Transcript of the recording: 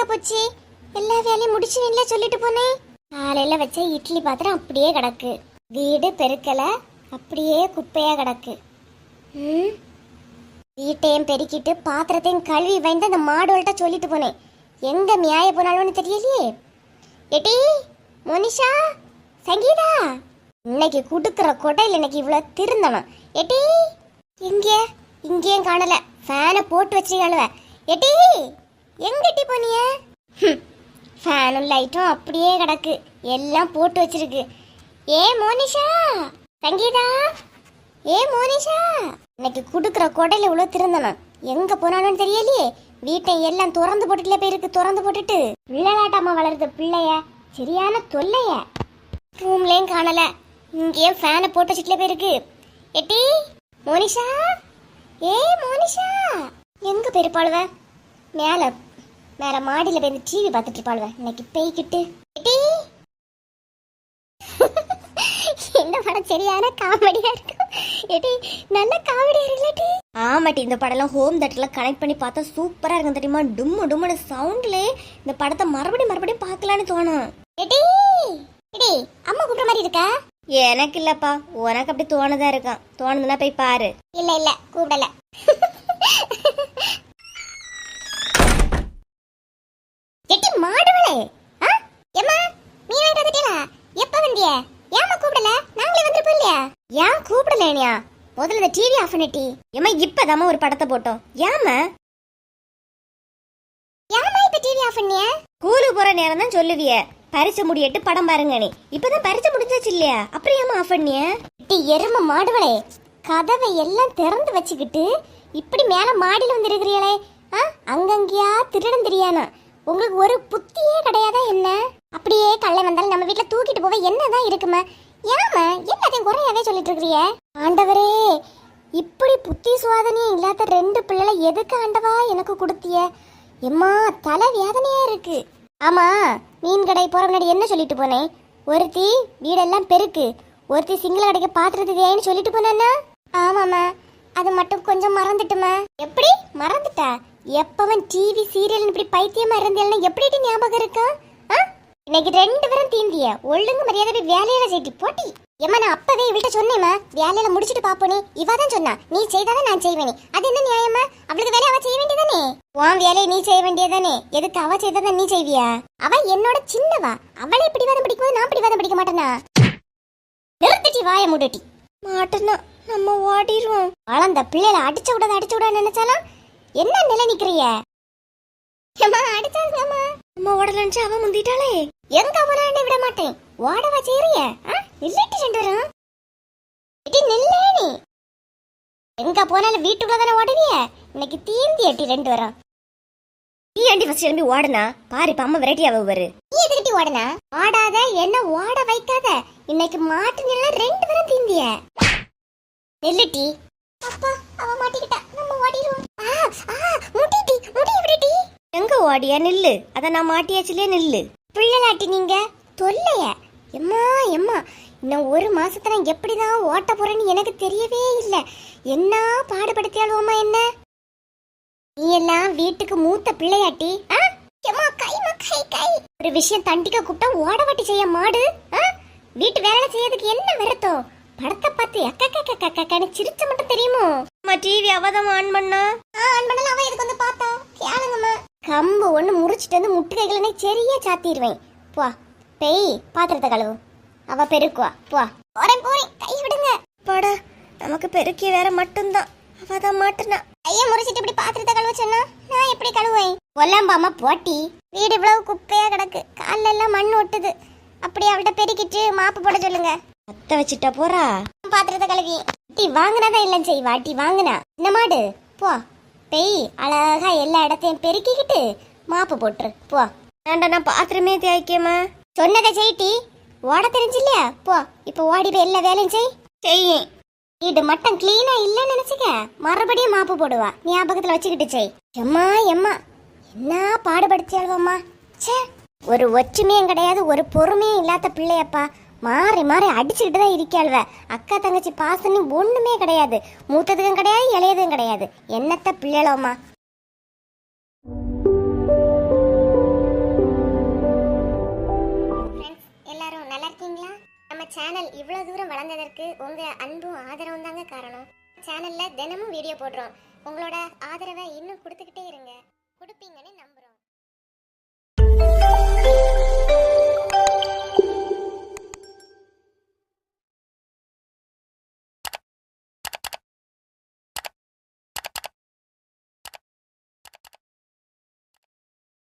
எங்க போச்சு? எல்லா வேலையும் முடிச்சுவீங்களே சொல்லிட்டு போனேன் காலையில வச்ச இட்லி பாத்திரம் அப்படியே கிடக்கு. வீடு பெருக்கல அப்படியே குப்பையா கிடக்கு. ம்? வீட்டையும் பெருக்கிட்டு பாத்திரத்தையும் கழுவி வைந்து அந்த மாடுகள்கிட்ட சொல்லிட்டு போனேன் எங்க மியாய போனாலும்னு தெரியலையே? எட்டி மோனிஷா சங்கீதா? இன்னைக்கு குடுக்கிற கொடையில் இன்னைக்கு இவ்வளோ திருந்தணும். எட்டி இங்கே இங்கேயும் காணல. ஃபேனை போட்டு வச்சிருக்காளுவ. எட்டி எங்கிட்டி போனிய? ஃபேனும் லைட்டும் அப்படியே கிடக்கு. எல்லாம் போட்டு வச்சிருக்கு. ஏ மோனிஷா? சங்கீதா? ஏ மோனிஷா? இன்னைக்கு கொடுக்குற கொடையில இவ்வளோ திருந்தணும். எங்க போனாலும் தெரியலையே. வீட்டை எல்லாம் திறந்து போட்டுட்டுல போயிருக்கு திறந்து போட்டுட்டு. பிள்ளைலாட்டாம வளருது பிள்ளைய. சரியான தொல்லைய. ரூம்லேயும் காணல. இங்கேயும் ஃபேனை போட்டு வச்சுட்டுல போயிருக்கு. எட்டி மோனிஷா? ஏ மோனிஷா? எங்க பெருப்பாளுவ மேலே வேற மாடியில போய் டிவி பார்த்துட்டு இருப்பாளுவ. இன்னைக்கு பேய்கிட்டு இந்த படம் சரியான காமெடியா இருக்கும் எடி நல்ல காமெடியா இருக்குல்லடி ஆமாட்டி இந்த படம்லாம் ஹோம் தேட்டர்ல கனெக்ட் பண்ணி பார்த்தா சூப்பரா இருக்கும் தெரியுமா? டும்மு டும்முன்னு சவுண்ட்ல இந்த படத்தை மறுபடியும் மறுபடியும் பார்க்கலான்னு தோணும் எடி எடி அம்மா கூப்பிடுற மாதிரி இருக்கா? எனக்கு இல்லப்பா. உனக்கு அப்படி தோணுதா இருக்கான் தோணுதுன்னா போய் பாரு. இல்ல இல்ல கூப்பிடல. மாடுவளே. ஆ? எம்மா நீ வாங்கிட்டு வந்துட்டீங்களா எப்ப வந்திய? ஏமா கூப்பிடல? நாங்களே வந்துருப்போம் இல்லையா? ஏன் கூப்பிடலனியா முதல்ல இந்த டிவி ஆஃப் பண்ணிட்டி. ஏமா இப்பதாமா ஒரு படத்தை போட்டோம். ஏமா ஏமா இப்ப டிவி ஆஃப் பண்ணிய? கூலு போற நேரம் தான் சொல்லுவிய. பரிசு முடியட்டு படம் பாருங்க நீ. இப்பதான் பரிசு முடிஞ்சாச்சு இல்லையா? அப்புறம் ஏமா ஆஃப் பண்ணிய? டி எரும மாடுவளே. கதவை எல்லாம் திறந்து வச்சுக்கிட்டு இப்படி மேல மாடியில் வந்து இருக்கிறீங்களே. ஆ? அங்கங்கயா திருடன் தெரியானா? உங்களுக்கு ஒரு புத்தியே கிடையாதா என்ன? அப்படியே கல்லை வந்தாலும் நம்ம வீட்டில் தூக்கிட்டு போக என்னதான் இருக்குமா? ஏமா எல்லாத்தையும் குறையாவே சொல்லிட்டு இருக்கிறிய ஆண்டவரே இப்படி புத்தி சுவாதனையும் இல்லாத ரெண்டு பிள்ளைல எதுக்கு ஆண்டவா எனக்கு கொடுத்திய? எம்மா தலை வேதனையா இருக்கு. ஆமா மீன் கடை போற முன்னாடி என்ன சொல்லிட்டு போனேன் ஒருத்தி வீடெல்லாம் பெருக்கு. ஒருத்தி சிங்கள கடைக்கு பாத்துறதுக்கு ஏன்னு சொல்லிட்டு போனேன்னா? ஆமாம்மா அது மட்டும் கொஞ்சம் மறந்துட்டுமா. எப்படி? மறந்துட்டா? எப்பவன் டிவி சீரியல் இப்படி பைத்தியமா இருந்தேன்னா எப்படி ஞாபகம் இருக்கா? இன்னைக்கு ரெண்டு பேரும் தீந்திய ஒழுங்கு மரியாதை போய் வேலையில செய்தி போட்டி. ஏம்மா நான் அப்பவே இவள்கிட்ட சொன்னேம்மா வேலையில முடிச்சிட்டு பாப்போனே. இவ தான் சொன்னா நீ செய்தாதான் நான் செய்வேனே. அது என்ன நியாயமா? அவளுக்கு வேலையை அவ செய்ய வேண்டியதானே? உன் வேலையை நீ செய்ய வேண்டியதானே? எதுக்கு அவ செய்ததான் நீ செய்வியா? அவ என்னோட சின்னவா. அவளை இப்படி வாதம் பிடிக்கும் நான் இப்படி வாதம் பிடிக்க மாட்டேனா? நிறுத்திட்டி வாய முடட்டி மாட்டேனா நம்ம ஓடிடுவோம் வளர்ந்த பிள்ளைல அடிச்சு விடாத அடிச்சு விட நினைச்சாலும் என்ன நிலை நிக்கிறிய அம்மா அடிச்சாங்கம்மா அம்மா ஓடலன்னு அவ முந்திட்டாளே. எங்க அவனாண்ட விட மாட்டேன்? ஓடவா செய்றிய? இல்லட்டி ரெண்டு வரும் இடி நில்லே நீ. எங்க போனாலும் வீட்டுக்குள்ள தானே ஓடுவிய? இன்னைக்கு தீந்தி எட்டி ரெண்டு வரும் நீ ஏண்டி ஃபர்ஸ்ட் எழும்பி ஓடுனா? பாரு இப்ப அம்மா வெரைட்டி ஆக வரு நீ எதுக்கிட்டி ஓடுனா? ஓடாத என்ன ஓட வைக்காத. இன்னைக்கு மாட்டு நில ரெண்டு பேரும் தீந்திய. நெல்லுட்டி. அப்பா அவ மாட்டிக்கிட்டா நம்ம ஓடிடுவோம் ஆ ஆ முட்டிட்டி முட்டி எப்படிட்டி எங்க ஓடியா நில்லு. அத நான் மாட்டியாச்சிலே நில்லு. பிள்ளைலாட்டி நீங்க தொல்லைய. எம்மா எம்மா. இன்னும் ஒரு மாசத்துல நான் எப்படிதான் ஓட்ட போறேன்னு எனக்கு தெரியவே இல்லை. என்ன பாடுபடுத்தியாளுவோமா என்ன? நீ எல்லாம் வீட்டுக்கு மூத்த பிள்ளையாட்டி ஆ? எம்மா, கைம்மா, கை, கை. ஒரு விஷயம் தண்டிக்க கூப்பிட்டா ஓடவாட்டி செய்ய மாடு ஆ? வீட்டு வேலை செய்யறதுக்கு என்ன வருத்தம் படத்தை பார்த்து அக்கன்னு சிரிச்ச மட்டும் தெரியுமோ? அம்மா டிவி அவதம் ஆன் பண்ணா? ஆன் பண்ணல அவ எதுக்கு வந்து பார்த்தா? கேளுங்கம்மா. கம்பு ஒன்று முறிச்சிட்டு வந்து முட்டுகைகளே சரியா சாத்திடுவேன். போ பெய் பாத்திரத்தை கழுவு. அவ பெருக்குவா. போ. போறேன் போறேன். கை விடுங்க. போடா நமக்கு பெருக்கிய வேற மட்டும்தான். அவதான் மாட்டுனா. ஐயா முறிச்சிட்டு இப்படி பாத்திரத்தை கழுவ சொன்னா நான் எப்படி கழுவேன் கொல்லாம்பாமா போட்டி. வீடு இவ்வளவு குப்பையா கிடக்கு. கால்ல எல்லாம் மண் ஒட்டுது. அப்படி அவள்கிட்ட பெருக்கிட்டு மாப்பு போட சொல்லுங்க. அத்தை வச்சுட்டா போறா? பாத்திரத்தை கழுவி. டீ வாங்கினாதான் இல்லைன்னு செய் வாட்டி வாங்கினா. இந்த மாடு போ. பெய் அழகா எல்லா இடத்தையும் பெருக்கிக்கிட்டு மாப்பு போட்டுரு. போ. ஏண்டா நான் பாத்திரமே தேய்க்கமா சொன்னதை செய்டி ஓட தெரிஞ்சு இல்லையா போ. இப்போ ஓடி போய் எல்லா வேலையும் செய். செய்யேன் வீடு மட்டும் கிளீனா இல்லைன்னு நினைச்சுக்க. மறுபடியும் மாப்பு போடுவா. ஞாபகத்துல வச்சுக்கிட்டு செய். எம்மா எம்மா. என்ன பாடுபடுத்தியாள்வம்மா? ச்சே. ஒரு ஒற்றுமையும் கிடையாது ஒரு பொறுமையும் இல்லாத பிள்ளையப்பா. மாறி மாறி அடிச்சுக்கிட்டு தான் இருக்காள்வ அக்கா தங்கச்சி பாசன்னு ஒண்ணுமே கிடையாது. மூத்ததுக்கும் கிடையாது இளையதும் கிடையாது. என்னத்த பிள்ளைகளோமா எல்லாரும் நல்லா இருக்கீங்களா? நம்ம சேனல் இவ்வளவு தூரம் வளர்ந்ததற்கு உங்க அன்பும் ஆதரவும் தாங்க காரணம். சேனல்ல தினமும் வீடியோ போடுறோம். உங்களோட ஆதரவை இன்னும் கொடுத்துக்கிட்டே இருங்க. கொடுப்பீங்கன்னு நம்ப